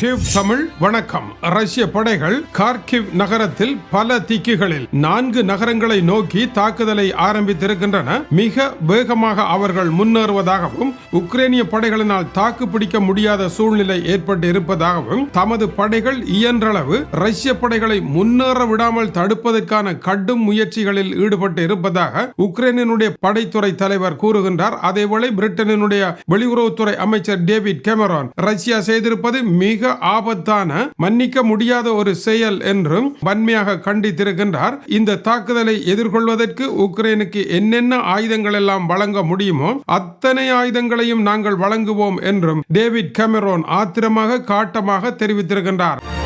Tube Tamil வணக்கம். ரஷ்ய படைகள் கார்கிவ் நகரத்தில் பல திக்குகளில் நான்கு நகரங்களை நோக்கி தாக்குதலை ஆரம்பித்திருக்கின்றன. மிக வேகமாக அவர்கள் முன்னேறுவதாகவும் உக்ரைனிய படைகளினால் தாக்குப்பிடிக்க முடியாத சூழ்நிலை ஏற்பட்டு இருப்பதாகவும் தமது படைகள் இயன்றளவு ரஷ்ய படைகளை முன்னேற விடாமல் தடுப்பதற்கான கடும் முயற்சிகளில் ஈடுபட்டு இருப்பதாக உக்ரைனினுடைய படைத்துறை தலைவர் கூறுகின்றார். அதேவேளை பிரிட்டனினுடைய வெளியுறவுத்துறை அமைச்சர் டேவிட் கேமரான் ரஷ்யா செய்திருப்பது மிக ஆபத்தான மன்னிக்க முடியாத ஒரு செயல் என்றும் வன்மையாக கண்டித்திருக்கின்றார். இந்த தாக்குதலை எதிர்கொள்வதற்கு உக்ரைனுக்கு என்னென்ன ஆயுதங்கள் எல்லாம் வழங்க முடியுமோ அத்தனை ஆயுதங்களையும் நாங்கள் வழங்குவோம் என்றும் டேவிட் கெமரோன் ஆத்திரமாக காட்டமாக தெரிவித்திருக்கின்றார்.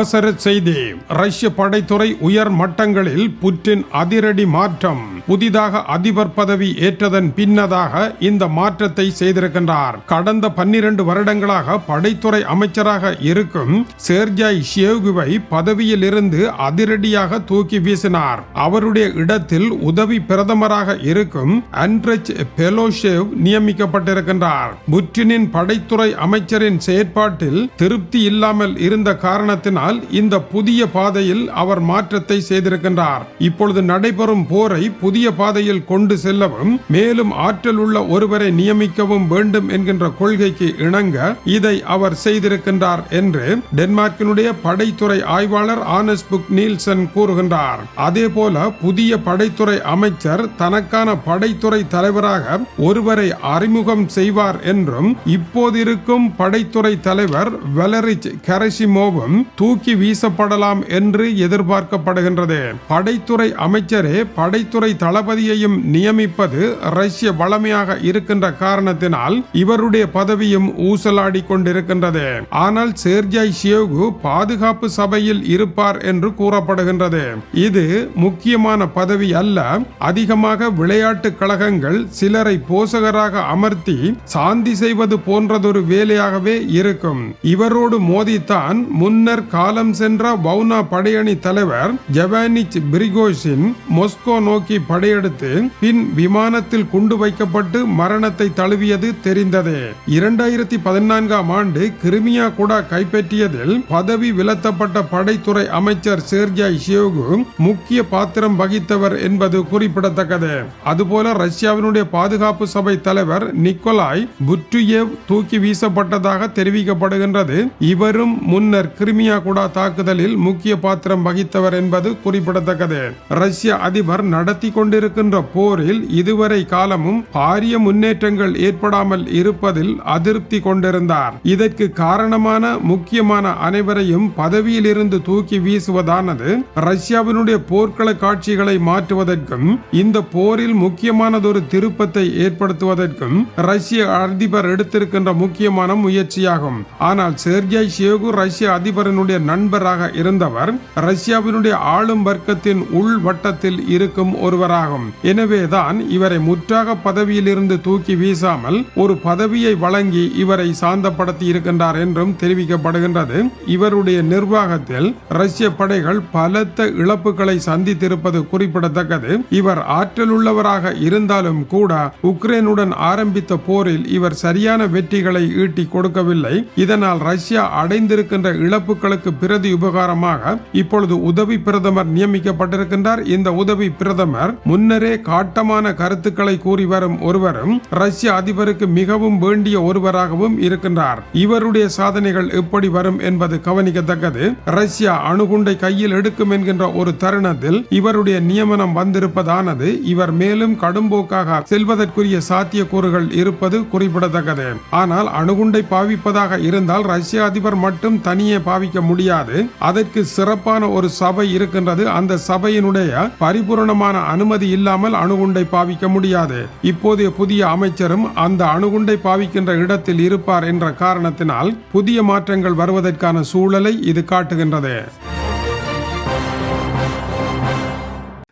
அவசர செய்தி. ரஷ்ய படைத்துறை உயர் மட்டங்களில் புட்டின் அதிரடி மாற்றம். புதிதாக அதிபர் பதவி ஏற்றதன் பின்னதாக இந்த மாற்றத்தை செய்திருக்கின்றார். கடந்த பன்னிரண்டு வருடங்களாக படைத்துறை அமைச்சராக இருக்கும் சேர்ஜாய் ஷேகுவை பதவியில் இருந்து அதிரடியாக தூக்கி வீசினார். அவருடைய இடத்தில் உதவி பிரதமராக இருக்கும் அண்ட்ரச் பெலோஷேவ் நியமிக்கப்பட்டிருக்கின்றார். புட்டினின் படைத்துறை அமைச்சரின் செயற்பாட்டில் திருப்தி இல்லாமல் இருந்த காரணத்தினால் ஆனால் இந்த புதிய பாதையில் அவர் மாற்றத்தை செய்திருக்கின்றார். இப்பொழுது நடைபெறும் போரை புதிய பாதையில் கொண்டு செல்லவும் மேலும் ஆற்றல் உள்ள ஒருவரை நியமிக்கவும் வேண்டும் என்கின்ற கொள்கைக்கு இணங்க இதை அவர் செய்திருக்கின்றார் என்று டென்மார்க்கினுடைய படைத்துறை ஆய்வாளர் ஆனஸ் புக் நீல்சன் கூறுகின்றார். அதே போல புதிய படைத்துறை அமைச்சர் தனக்கான படைத்துறை தலைவராக ஒருவரை அறிமுகம் செய்வார் என்றும் இப்போது இருக்கும் படைத்துறை தலைவர் வெலரிச் கரசிமோவும் தூக்கி வீசப்படலாம் என்று எதிர்பார்க்கப்படுகின்றது. படைத்துறை அமைச்சரே படைத்துறை தளபதியையும் நியமிப்பது ரஷ்ய வளமையாக இருக்கின்ற காரணத்தினால் இவருடைய பதவியும் ஊசலாடி கொண்டிருக்கின்றது. ஆனால் சேர்ஜாய் ஷியோகு பாதுகாப்பு சபையில் இருப்பார் என்று கூறப்படுகின்றது. இது முக்கியமான பதவி அல்ல. அதிகமாக விளையாட்டு கழகங்கள் சிலரை போசகராக அமர்த்தி சாந்தி செய்வது போன்றதொரு வேலையாகவே இருக்கும். இவரோடு மோதித்தான் முன்னர் கால காலம் சென்ற வவுனா படையணி தலைவர் ஜவானிச் பிரிகோஷின் மொஸ்கோ நோக்கி படையெடுத்து பின் விமானத்தில் குண்டு வைக்கப்பட்டு மரணத்தை தழுவியது தெரிந்தது. இரண்டாயிரத்தி பதினான்காம் ஆண்டு கிருமியா குடா கைப்பற்றியதில் பதவி விலத்தப்பட்ட படைத்துறை அமைச்சர் சேர்ஜாய் ஷியோகு முக்கிய பாத்திரம் வகித்தவர் என்பது குறிப்பிடத்தக்கது. அதுபோல ரஷ்யாவினுடைய பாதுகாப்பு சபை தலைவர் நிக்கோலாய் புற்றுயேவ் தூக்கி வீசப்பட்டதாக தெரிவிக்கப்படுகின்றது. இவரும் முன்னர் கிரிமியா குடா தாக்குதலில் முக்கிய பாத்திரம் வகித்தவர் என்பது குறிப்பிடத்தக்கது. ரஷ்ய அதிபர் நடத்தி கொண்டிருக்கின்ற போரில் இதுவரை காலமும் பாரிய முன்னேற்றங்கள் ஏற்படாமல் இருப்பதில் அதிருப்தி கொண்டிருந்தார். இதற்கு காரணமான முக்கியமான அனைவரையும் பதவியில் இருந்து தூக்கி வீசுவதானது ரஷ்யாவினுடைய போர்க்கள காட்சிகளை மாற்றுவதற்கும் இந்த போரில் முக்கியமானதொரு திருப்பத்தை ஏற்படுத்துவதற்கும் ரஷ்ய அதிபர் எடுத்திருக்கின்ற முக்கியமான முயற்சியாகும். ஆனால் செர்ஜாய் ஷேகு ரஷ்ய அதிபரனுடைய நண்பராக இருந்தவர் ரஷ்யாவினுடைய ஆளும் வர்க்கத்தின் உள் வட்டத்தில் இருக்கும் ஒருவராகும். எனவேதான் இவரை முற்றாக பதவியில் இருந்து தூக்கி வீசாமல் ஒரு பதவியை வழங்கி இவரை சாந்தப்படுத்தி இருக்கின்றார் என்றும் தெரிவிக்கப்படுகின்றது. இவருடைய நிர்வாகத்தில் ரஷ்ய படைகள் பலத்த இழப்புகளை சந்தித்திருப்பது குறிப்பிடத்தக்கது. இவர் ஆற்றலுள்ளவராக இருந்தாலும் கூட உக்ரைனுடன் ஆரம்பித்த போரில் இவர் சரியான வெற்றிகளை ஈட்டி கொடுக்கவில்லை. இதனால் ரஷ்யா அடைந்திருக்கின்ற இழப்புகளுக்கு பிரதி உபகாரமாக இப்பொழுது உதவி பிரதமர் நியமிக்கப்பட்டிருக்கின்றார். இந்த உதவி பிரதமர் முன்னரே காட்டமான கருத்துக்களை கூறி வரும் ஒருவரும் ரஷ்ய அதிபருக்கு மிகவும் வேண்டிய ஒருவராகவும் இருக்கின்றார். இவருடைய சாதனைகள் எப்படி வரும் என்பது கவனிக்கத்தக்கது. ரஷ்யா அணுகுண்டை கையில் எடுக்கும் என்கின்ற ஒரு தருணத்தில் இவருடைய நியமனம் வந்திருப்பதானது. இவர் மேலும் கடும்போக்காக செல்வதற்குரிய சாத்தியக்கூறுகள் இருப்பது குறிப்பிடத்தக்கது. ஆனால் அணுகுண்டை பாவிப்பதாக இருந்தால் ரஷ்ய அதிபர் மட்டும் தனியே பாவிக்க முடியும். முடியாது. அதற்கு சிறப்பான ஒரு சபை இருக்கின்றது. அந்த சபையினுடைய பரிபூரணமான அனுமதி இல்லாமல் அணுகுண்டை பாவிக்க முடியாது. இப்போதைய புதிய அமைச்சரும் அந்த அணுகுண்டை பாவிக்கின்ற இடத்தில் இருப்பார் என்ற காரணத்தினால் புதிய மாற்றங்கள் வருவதற்கான சூழலை இது காட்டுகின்றது.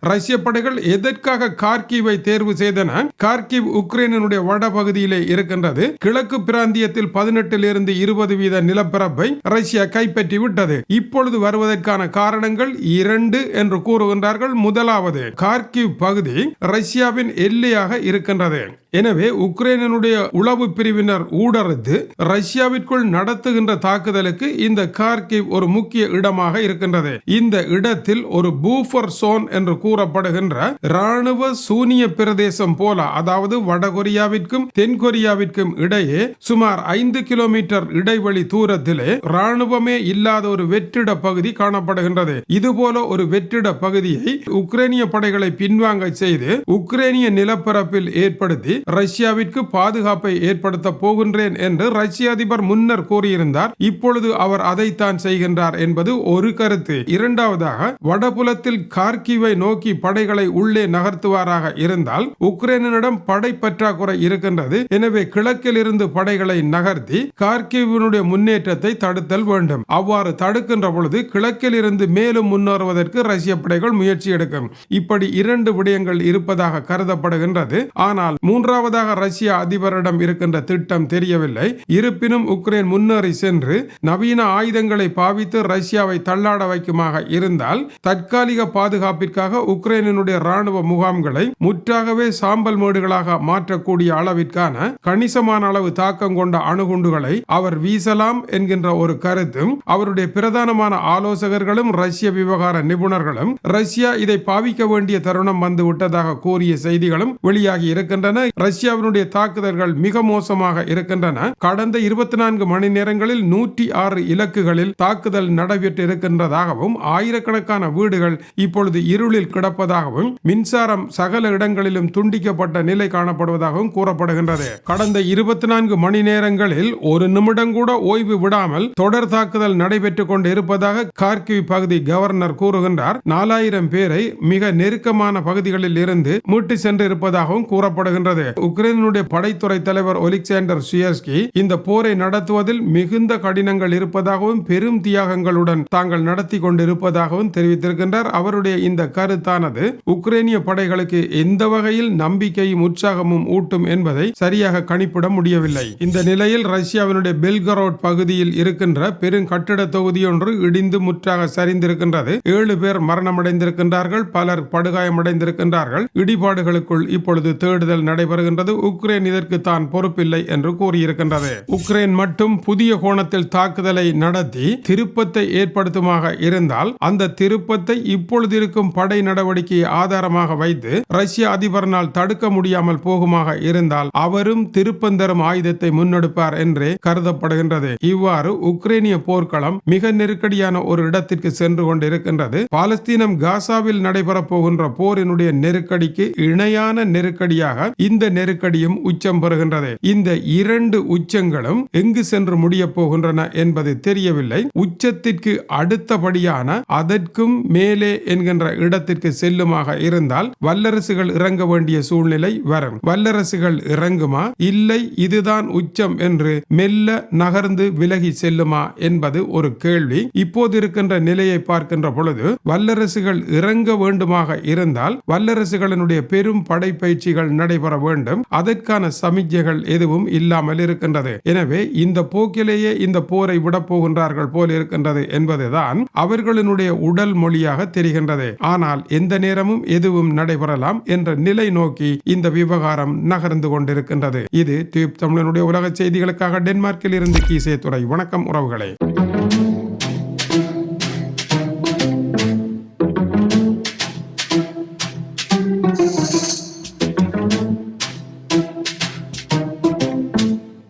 ரஷ்ய படைகள் எதற்காக கார்கிவை தேர்வு செய்தன? கார்கிவ் உக்ரைனுடைய வடபகுதியிலே இருக்கின்றது. கிழக்கு பிராந்தியத்தில் பதினெட்டில் இருந்து இருபது வீத நிலப்பரப்பை ரஷ்யா கைப்பற்றி விட்டது இப்பொழுது வருவதற்கான காரணங்கள் இரண்டு என்று கூறுகின்றார்கள். முதலாவது கார்கிவ் பகுதி ரஷ்யாவின் எல்லையாக இருக்கின்றது. எனவே உக்ரைனுடைய உளவு பிரிவினர் ஊடறுத்து ரஷ்யாவிற்குள் நடத்துகின்ற தாக்குதலுக்கு இந்த கார்கிவ் ஒரு முக்கிய இடமாக இருக்கின்றது. இந்த இடத்தில் ஒரு பூஃபர் சோன் என்று கூறப்படுகின்ற ராணுவ சூனிய பிரதேசம் போல அதாவது வடகொரியாவிற்கும் தென்கொரியாவிற்கும் இடையே சுமார் ஐந்து கிலோமீட்டர் இடைவெளி தூரத்திலே ராணுவமே இல்லாத ஒரு வெற்றிட பகுதி காணப்படுகின்றது. இதுபோல ஒரு வெற்றிட பகுதியை உக்ரைனிய படைகளை பின்வாங்க செய்து உக்ரைனிய நிலப்பரப்பில் ஏற்படுத்தி ரஷ்யாவிற்கு பாதுகாப்பை ஏற்படுத்த போகின்றேன் என்று ரஷ்ய அதிபர் முன்னர் கூறியிருந்தார். இப்பொழுது அவர் அதைத்தான் செய்கின்றார் என்பது ஒரு கருத்து. இரண்டாவதாக வடபுலத்தில் கார்கிவை நோக்கி நோக்கி படைகளை உள்ளே நகர்த்துவாராக இருந்தால் உக்ரைனிடம் படை பற்றாக்குறை இருக்கின்றது. எனவே கிழக்கில் இருந்து படைகளை நகர்த்தி கார்கிவினுடைய முன்னேற்றத்தை தடுத்தல் வேண்டும். அவ்வாறு தடுக்கின்ற பொழுது கிழக்கில் இருந்து மேலும் முன்னேறுவதற்கு ரஷ்ய படைகள் முயற்சி எடுக்கும். இப்படி இரண்டு விடயங்கள் இருப்பதாக கருதப்படுகின்றது. ஆனால் மூன்றாவதாக ரஷ்ய அதிபரிடம் இருக்கின்ற திட்டம் தெரியவில்லை. இருப்பினும் உக்ரைன் முன்னேறி சென்று நவீன ஆயுதங்களை பாவித்து ரஷ்யாவை தள்ளாட வைக்குமாக இருந்தால் தற்காலிக பாதுகாப்பிற்காக உக்ரைனுடைய ராணுவ முகாம்களை முற்றாகவே சாம்பல் மேடுகளாக மாற்றக்கூடிய அளவிற்கான கணிசமான அளவு தாக்கம் கொண்ட அணுகுண்டுகளை அவர் வீசலாம் என்கின்ற ஒரு கருத்தும் அவருடைய பிரதானமான ஆலோசகர்களும் ரஷ்ய விவகார நிபுணர்களும் ரஷ்யா இதை பாவிக்க வேண்டிய தருணம் வந்து விட்டதாக கூறிய செய்திகளும் வெளியாகி இருக்கின்றன. ரஷ்யாவினுடைய தாக்குதல்கள் மிக மோசமாக இருக்கின்றன. கடந்த இருபத்தி நான்கு மணி நேரங்களில் நூற்றி ஆறு இலக்குகளில் தாக்குதல் நடைபெற்று இருக்கின்றதாகவும் ஆயிரக்கணக்கான வீடுகள் இப்பொழுது இருளில் கிடப்பதாகவும் மின்சாரம் சகல இடங்களிலும் துண்டிக்கப்பட்ட நிலை காணப்படுவதாகவும் கூறப்படுகின்றது. கடந்த இருபத்தி நான்கு மணி நேரங்களில் ஒரு நிமிடம் கூட ஓய்வு விடாமல் தொடர் தாக்குதல் நடைபெற்றுக் கொண்டு இருப்பதாக கார்கிவ் பகுதி கவர்னர் கூறுகின்றார். நாலாயிரம் பேரை மிக நெருக்கமான பகுதிகளில் இருந்து மீட்டு சென்று இருப்பதாகவும் கூறப்படுகின்றது. உக்ரைனுடைய படைத்துறை தலைவர் ஒலிக்சாண்டர் சுயர்ஸ்கி இந்த போரை நடத்துவதில் மிகுந்த கடினங்கள் இருப்பதாகவும் பெரும் தியாகங்களுடன் தாங்கள் நடத்தி கொண்டிருப்பதாகவும் தெரிவித்திருக்கின்றார். அவருடைய இந்த கருத்து கருத்தானது உக்ரைனிய படைகளுக்கு எந்த வகையில் நம்பிக்கையும் உற்சாகமும் ஊட்டும் என்பதை சரியாக கணிப்பிட முடியவில்லை. இந்த நிலையில் ரஷ்யாவினுடைய பெல்கரோட் பகுதியில் இருக்கின்ற பெரும் கட்டிட தொகுதியொன்று இடிந்து முற்றாக சரிந்திருக்கின்றது. ஏழு பேர் மரணமடைந்திருக்கின்றார்கள் பலர் படுகாயமடைந்திருக்கின்றார்கள். இடிபாடுகளுக்குள் இப்பொழுது தேடுதல் நடைபெறுகின்றது. உக்ரைன் இதற்கு தான் பொறுப்பில்லை என்று கூறியிருக்கின்றது. உக்ரைன் மட்டும் புதிய கோணத்தில் தாக்குதலை நடத்தி திருப்பத்தை ஏற்படுத்துமாக இருந்தால் அந்த திருப்பத்தை இப்பொழுது இருக்கும் படை நடவடிக்கையை ஆதாரமாக வைத்து ரஷ்ய அதிபரனால் தடுக்க முடியாமல் போகுமாக இருந்தால் அவரும் திருப்பந்தரும் ஆயுதத்தை முன்னெடுப்பார் என்றே கருதப்படுகின்றது. இவ்வாறு உக்ரைனிய போர்க்களம் மிக நெருக்கடியான ஒரு இடத்திற்கு சென்று கொண்டிருக்கின்றது. பாலஸ்தீனம் காசாவில் நடைபெறப் போகின்ற போரினுடைய நெருக்கடிக்கு இணையான நெருக்கடியாக இந்த நெருக்கடியும் உச்சம் பெறுகின்றது. இந்த இரண்டு உச்சங்களும் எங்கு சென்று முடிய போகின்றன என்பது தெரியவில்லை. உச்சத்திற்கு அடுத்தபடியான அதற்கும் மேலே என்கின்ற இடத்திற்கு செல்லுமாக இருந்தால் வல்லரசுகள் இறங்க வேண்டிய சூழ்நிலை வரும். வல்லரசுகள் இறங்குமா? இல்லை இதுதான் உச்சம் என்று மெல்ல நகர்ந்து விலகி செல்லுமா என்பது ஒரு கேள்வி. இப்போது இருக்கின்ற நிலையை பார்க்கின்ற பொழுது வல்லரசுகள் இறங்க வேண்டுமாக இருந்தால் வல்லரசுகளினுடைய பெரும் படைப்பயிற்சிகள் நடைபெற வேண்டும். அதற்கான சமிக்ஞைகள் எதுவும் இல்லாமல் இருக்கின்றது. எனவே இந்த போக்கிலேயே இந்த போரை விடப் போகின்றார்கள் போல் இருக்கின்றது என்பதுதான் அவர்களினுடைய உடல் மொழியாக தெரிகின்றது. ஆனால் எந்த நேரமும் எதுவும் நடைபெறலாம் என்ற நிலை நோக்கி இந்த விவகாரம் நகர்ந்து கொண்டிருக்கின்றது. இது தீப் தமிழனுடைய உலக செய்திகளுக்காக டென்மார்க்கில் இருந்து கீசே துறை வணக்கம் உறவுகளே.